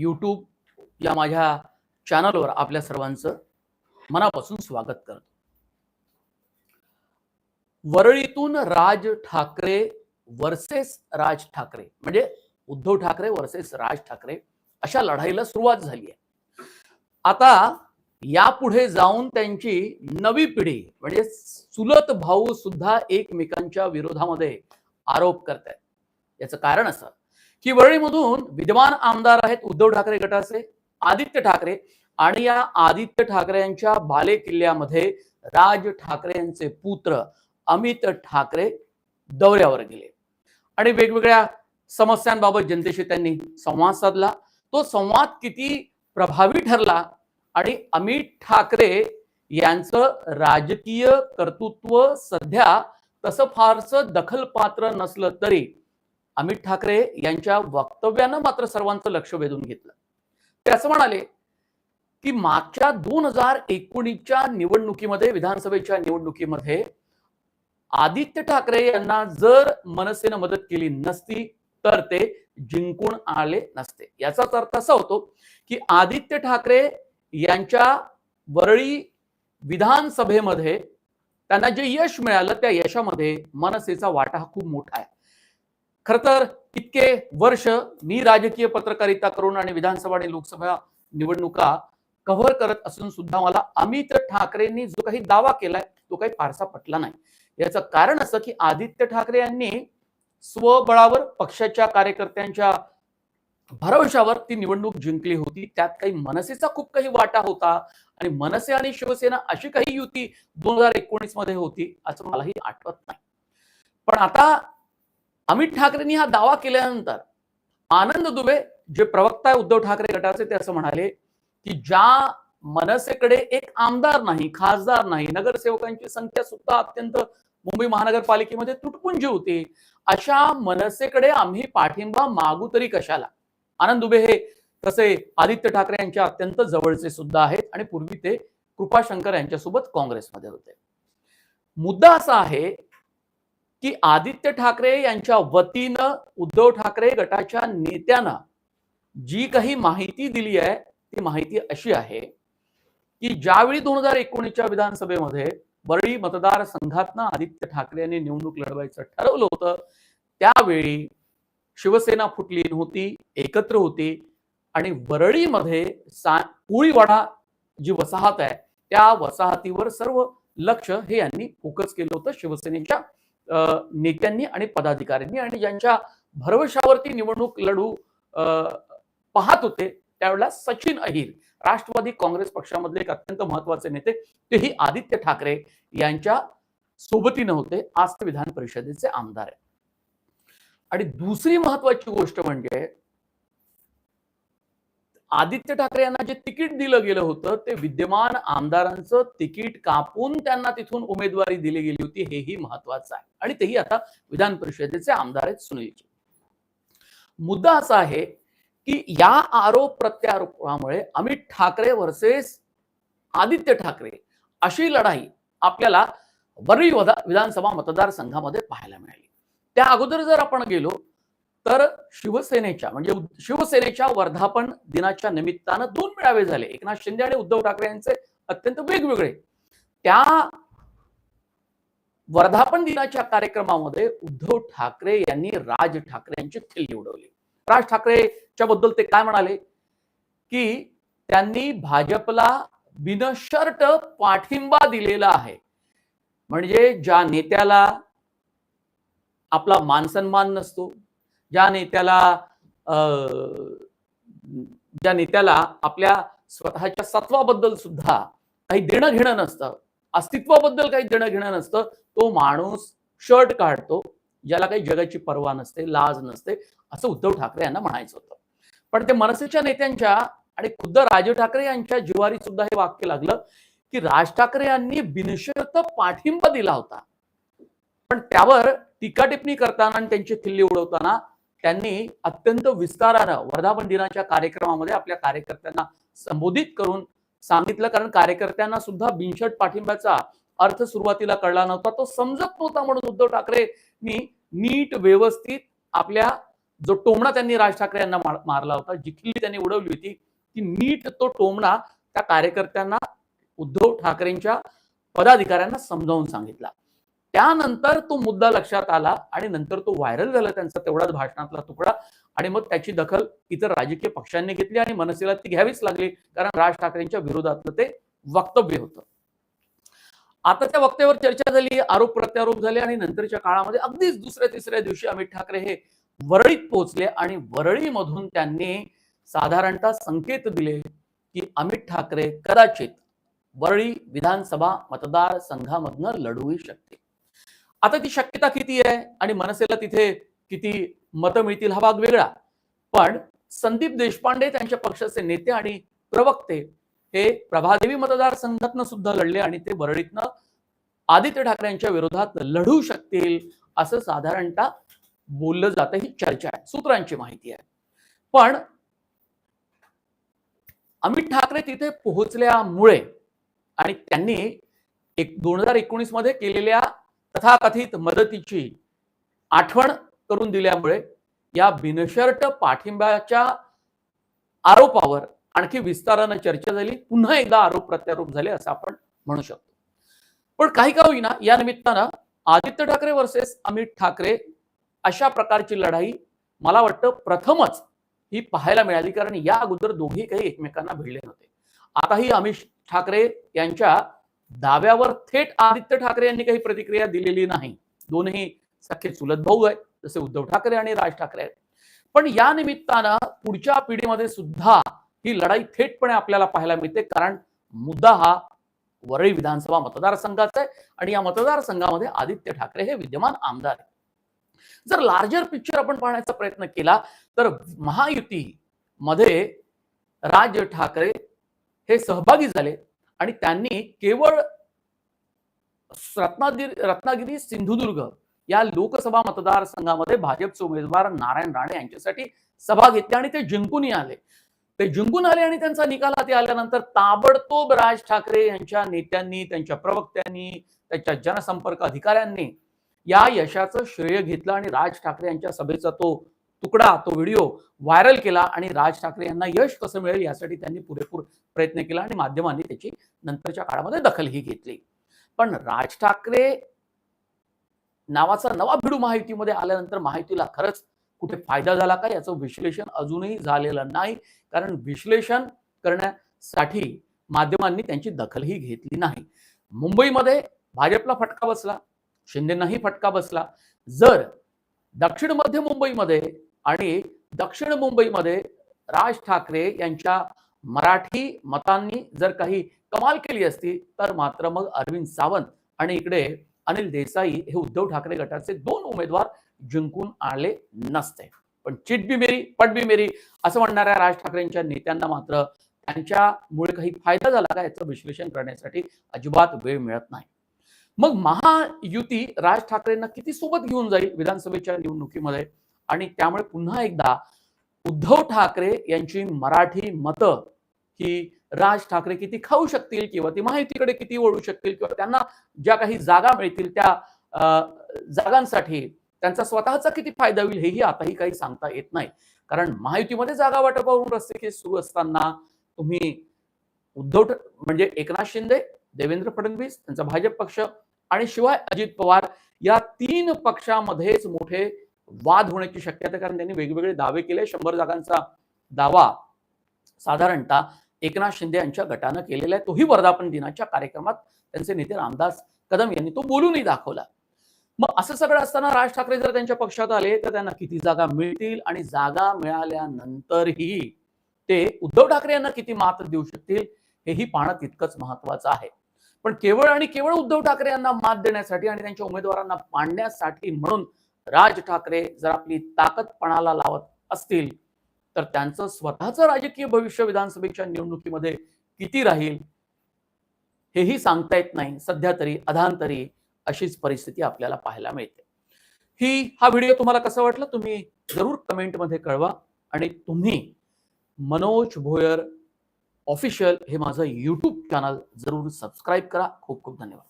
YouTube या माझ्या चॅनलवर आपल्या सर्वांचं मनापासून स्वागत करतो. वरळीतून राज ठाकरे वर्सेस राज ठाकरे म्हणजे उद्धव ठाकरे वर्सेस राज ठाकरे अशा लढाईला सुरुवात झाली आहे. आता यापुढे जाऊन त्यांची नवी पिढी म्हणजे चुलत भाऊ सुद्धा एकमेकांच्या विरोधामध्ये आरोप करतायत. याचं कारण असं की वरळीमधून विद्यमान आमदार आहेत उद्धव ठाकरे गटाचे आदित्य ठाकरे आणि या आदित्य ठाकरे यांच्या भाले किल्ल्यामध्ये राज ठाकरे यांचे पुत्र अमित ठाकरे दौऱ्यावर गेले. आणि वेगवेगळ्या समस्यांबाबत जनतेशी त्यांनी संवाद साधला. तो संवाद किती प्रभावी ठरला आणि अमित ठाकरे यांचं राजकीय कर्तृत्व सध्या तसं फारसं दखलपात्र नसलं तरी अमित ठाकरे यांच्या वक्तव्यानं मात्र सर्वांचं लक्ष वेधून घेतलं. ते असं म्हणाले की मागच्या दोन हजार एकोणीसच्या निवडणुकीमध्ये विधानसभेच्या निवडणुकीमध्ये आदित्य ठाकरे यांना जर मनसेनं मदत केली नसती तर ते जिंकून आले नसते. याचाच अर्थ असा होतो की आदित्य ठाकरे यांच्या वरळी विधानसभेमध्ये त्यांना जे यश मिळालं त्या यशामध्ये मनसेचा वाटा हा खूप मोठा आहे. खर तर इतके वर्ष मी राजकीय पत्रकारिता करून आणि विधानसभा आणि लोकसभा निवडणुका कव्हर करत असून सुद्धा मला अमित ठाकरेंनी जो काही दावा केलाय तो काही फारसा पटला नाही. याचं कारण असं की आदित्य ठाकरे यांनी स्वबळावर पक्षाच्या कार्यकर्त्यांच्या भरवशावर ती निवडणूक जिंकली होती. त्यात काही मनसेचा खूप काही वाटा होता आणि मनसे आणि शिवसेना अशी काही युती दोन हजार एकोणीसमध्ये होती असं मलाही आठवत नाही. पण आता अमित ठाकरेंनी हा दावा केल्यानंतर आनंद दुबे जे प्रवक्ता आहे उद्धव ठाकरे गटाचे ते असं म्हणाले की ज्या मनसेकडे एक आमदार नाही खासदार नाही नगरसेवकांची संख्या सुद्धा अत्यंत मुंबई महानगरपालिकेमध्ये तुटपुंजी होती अशा मनसेकडे आम्ही पाठिंबा मागू तरी कशाला? आनंद दुबे हे तसे आदित्य ठाकरे यांच्या अत्यंत जवळचे सुद्धा आहेत आणि पूर्वी ते कृपाशंकर यांच्यासोबत काँग्रेसमध्ये होते. मुद्दा असा आहे की आदित्य ठाकरे यांच्या वतीनं उद्धव ठाकरे गटाच्या नेत्यांना जी काही माहिती दिली आहे ती माहिती अशी आहे की ज्यावेळी दोन हजार एकोणीसच्या विधानसभेमध्ये बरळी मतदारसंघातनं आदित्य ठाकरे यांनी निवडणूक लढवायचं ठरवलं होतं त्यावेळी शिवसेना फुटली नव्हती एकत्र होती आणि वरळीमध्ये सा कुळीवाडा जी वसाहत आहे त्या वसाहतीवर सर्व लक्ष हे यांनी फोकस केलं होतं शिवसेनेच्या नेत्यांनी आणि पदाधिकाऱ्यांनी आणि ज्यांच्या भरवशावरती निवडणूक लढू अं, पाहत होते त्यावेळेला सचिन अहिर राष्ट्रवादी काँग्रेस पक्षामधले एक अत्यंत महत्त्वाचे नेते तेही आदित्य ठाकरे यांच्या सोबतीनं होते आज ते विधान परिषदेचे आमदार आहेत. आणि दुसरी महत्वाची गोष्ट म्हणजे आदित्य ठाकरे यांना जे तिकीट दिलं गेलं होतं ते विद्यमान आमदारांचं तिकीट कापून त्यांना तिथून उमेदवारी दिली गेली होती हेही महत्वाचं आहे. आणि तेही आता विधान परिषदेचे आमदार आहेत सुनीलजी मुद्दा असा आहे की या आरोप प्रत्यारोपामुळे अमित ठाकरे वर्सेस आदित्य ठाकरे अशी लढाई आपल्याला बरी विधानसभा मतदारसंघामध्ये पाहायला मिळाली. त्या अगोदर जर आपण गेलो तर शिवसेनेच्या म्हणजे शिवसेनेच्या वर्धापन दिनाच्या निमित्तानं दोन मेळावे झाले. एकनाथ शिंदे आणि उद्धव ठाकरे यांचे अत्यंत वेगवेगळे. त्या वर्धापन दिनाच्या कार्यक्रमामध्ये उद्धव ठाकरे यांनी राज ठाकरे यांची खिल्ली उडवली. राज ठाकरेच्या बद्दल ते काय म्हणाले? की त्यांनी भाजपला बिनशर्त पाठिंबा दिलेला आहे. म्हणजे ज्या नेत्याला आपला मानसन्मान नसतो ज्या नेत्याला अं, ज्या नेत्याला आपल्या स्वतःच्या सत्वाबद्दल सुद्धा काही देणं घेणं नसतं अस्तित्वाबद्दल काही देणं घेणं नसतं तो माणूस शर्ट काढतो ज्याला काही जगाची पर्वा नसते लाज नसते असं उद्धव ठाकरे यांना म्हणायचं होतं. पण ते मनसेच्या नेत्यांच्या आणि खुद्द राज ठाकरे यांच्या जिवारी सुद्धा हे वाक्य लागलं की राज ठाकरे यांनी बिनशर्त पाठिंबा दिला होता. पण त्यावर टीका टिप्पणी करताना आणि त्यांची खिल्ली उडवताना त्यांनी अत्यंत विस्तारानं वर्धापन दिनाच्या कार्यक्रमामध्ये आपल्या कार्यकर्त्यांना संबोधित करून सांगितलं. कारण कार्यकर्त्यांना सुद्धा बिनशर्ट पाठिंब्याचा अर्थ सुरुवातीला कळला नव्हता. तो समजत नव्हता म्हणून उद्धव ठाकरेंनी नीट व्यवस्थित आपल्या जो टोमणा त्यांनी राज ठाकरे यांना मारला होता जी खिल्ली त्यांनी उडवली होती ती नीट तो टोमणा त्या कार्यकर्त्यांना उद्धव ठाकरेंच्या पदाधिकाऱ्यांना समजावून सांगितला. त्यानंतर तो मुद्दा लक्षात आला आणि नंतर तो व्हायरल झाला त्यांचा तेवढाच भाषणातला तुकडा. आणि मग त्याची दखल इतर राजकीय पक्षांनी घेतली आणि मनसेला ती घ्यावीच लागली. कारण राज ठाकरेंच्या विरोधातलं ते वक्तव्य होतं. आता त्या वक्त्यावर चर्चा झाली आरोप प्रत्यारोप झाले आणि नंतरच्या काळामध्ये अगदीच दुसऱ्या तिसऱ्या दिवशी अमित ठाकरे हे वरळीत पोहोचले आणि वरळीमधून त्यांनी साधारणतः संकेत दिले की अमित ठाकरे कदाचित वरळी विधानसभा मतदारसंघामधनं लढवू शकते आता ती शक्यता किती आहे? आणि मनसेला तिथे किती मतं मिळतील हा भाग वेगळा. पण संदीप देशपांडे त्यांच्या पक्षाचे नेते आणि प्रवक्ते हे प्रभादेवी मतदारसंघातनं सुद्धा लढले आणि ते बरळीतनं आदित्य ठाकरेंच्या विरोधात लढू शकतील असं साधारणतः बोललं जातं ही चर्चा आहे. सूत्रांची माहिती आहे. पण अमित ठाकरे तिथे पोहोचल्यामुळे आणि त्यांनी एक दोन हजार एकोणीसमध्ये केलेल्या तथाकथित मदतीची आठवण करून दिल्यामुळे या बिनशर्ट पाठिंब्याच्या आरोपावर आणखी विस्तारानं चर्चा झाली. पुन्हा एकदा आरोप प्रत्यारोप झाले असं आपण म्हणू शकतो. पण काही का होईना या निमित्तानं आदित्य ठाकरे वर्सेस अमित ठाकरे अशा प्रकारची लढाई मला वाटतं प्रथमच ही पाहायला मिळाली. कारण या अगोदर दोघे काही एकमेकांना भिडले नव्हते. आताही अमित ठाकरे यांच्या दाव्यावर थेट आदित्य ठाकरे यांनी काही प्रतिक्रिया दिलेली नाही. दोनही सख्खे चुलत भाऊ आहेत जसे उद्धव ठाकरे आणि राज ठाकरे आहेत. पण या निमित्तानं पुढच्या पिढीमध्ये सुद्धा ही लढाई थेटपणे आपल्याला पाहायला मिळते कारण मुद्दा हा वरळी विधानसभा मतदारसंघाचा आहे आणि या मतदारसंघामध्ये आदित्य ठाकरे हे विद्यमान आमदार आहेत. जर लार्जर पिक्चर आपण पाहण्याचा प्रयत्न केला तर महायुती मध्ये राज ठाकरे हे सहभागी झाले. आणि त्यांनी केवळ रत्नागिरी रत्नागिरी सिंधुदुर्ग या लोकसभा मतदारसंघामध्ये भाजपचे उमेदवार नारायण राणे यांच्यासाठी सभा घेतली आणि ते जिंकूनही आले. ते जिंकून आले आणि त्यांचा निकाल हाती आल्यानंतर ताबडतोब राज ठाकरे यांच्या नेत्यांनी त्यांच्या प्रवक्त्यांनी त्यांच्या जनसंपर्क अधिकाऱ्यांनी या यशाचं श्रेय घेतलं आणि राज ठाकरे यांच्या सभेचा तो तुकडा तो व्हिडिओ व्हायरल केला आणि राज ठाकरे यांना यश कसं मिळेल यासाठी त्यांनी पुरेपूर प्रयत्न केला आणि माध्यमांनी त्याची नंतरच्या काळामध्ये दखलही घेतली. पण राज ठाकरे नावाचा नवा भिडू माहितीमध्ये आल्यानंतर माहितीला खरंच कुठे फायदा झाला का याचं विश्लेषण अजूनही झालेलं नाही. कारण विश्लेषण करण्यासाठी माध्यमांनी त्यांची दखलही घेतली नाही. मुंबईमध्ये भाजपला फटका बसला शिंदेंनाही फटका बसला. जर दक्षिण मध्य मुंबईमध्ये आणि दक्षिण मुंबईमध्ये राज ठाकरे यांच्या मराठी मतांनी जर काही कमाल केली असती तर मात्र मग अरविंद सावंत आणि इकडे अनिल देसाई हे उद्धव ठाकरे गटाचे दोन उमेदवार जिंकून आले नसते. पण चिट बी मेरी पट बी मेरी असं म्हणणाऱ्या राज ठाकरेंच्या नेत्यांना मात्र त्यांच्यामुळे काही फायदा झाला का याचं विश्लेषण करण्यासाठी अजिबात वेळ मिळत नाही. मग महायुती राज ठाकरेंना किती सोबत घेऊन जाईल विधानसभेच्या निवडणुकीमध्ये? आणि त्यामुळे पुन्हा एकदा उद्धव ठाकरे यांची मराठी मतं ही राज ठाकरे किती खाऊ शकतील किंवा ती माहितीकडे किती वळू शकतील किंवा त्यांना ज्या काही जागा मिळतील त्या जागांसाठी त्यांचा स्वतःचा किती फायदा होईल हेही आताही काही सांगता येत नाही. कारण महायुतीमध्ये जागा वाटपावरून रस्ते सुरू असताना तुम्ही उद्धव म्हणजे एकनाथ शिंदे देवेंद्र फडणवीस त्यांचा भाजप पक्ष आणि शिवाय अजित पवार या तीन पक्षामध्येच मोठे वाद होण्याची शक्यता कारण त्यांनी वेगवेगळे दावे केले. शंभर जागांचा दावा साधारणतः एकनाथ शिंदे यांच्या गटानं केलेला आहे. तोही वर्धापन दिनाच्या कार्यक्रमात त्यांचे नेते रामदास कदम यांनी तो बोलूनही दाखवला. मग असं सगळं असताना राज ठाकरे जर त्यांच्या पक्षात आले तर त्यांना किती जागा मिळतील? आणि जागा मिळाल्यानंतरही ते उद्धव ठाकरे यांना किती मात देऊ शकतील हेही पाहणं तितकंच महत्वाचं आहे. पण केवळ आणि केवळ उद्धव ठाकरे यांना मात देण्यासाठी आणि त्यांच्या उमेदवारांना पाडण्यासाठी म्हणून राज ठाकरे जर आपली ताकद पणाला लावत असतील तर त्यांचं स्वतःचं राजकीय भविष्य विधानसभेच्या निवडणुकीमध्ये किती राहील हेही सांगता येत नाही. सध्या तरी अधांतरी अशीच परिस्थिती आपल्याला पाहायला मिळते. ही हा व्हिडिओ तुम्हाला कसा वाटला? तुम्ही जरूर कमेंटमध्ये कळवा आणि तुम्ही मनोज भोयर ऑफिशियल हे माझं यूट्यूब चॅनल जरूर सबस्क्राईब करा. खूप खूप धन्यवाद.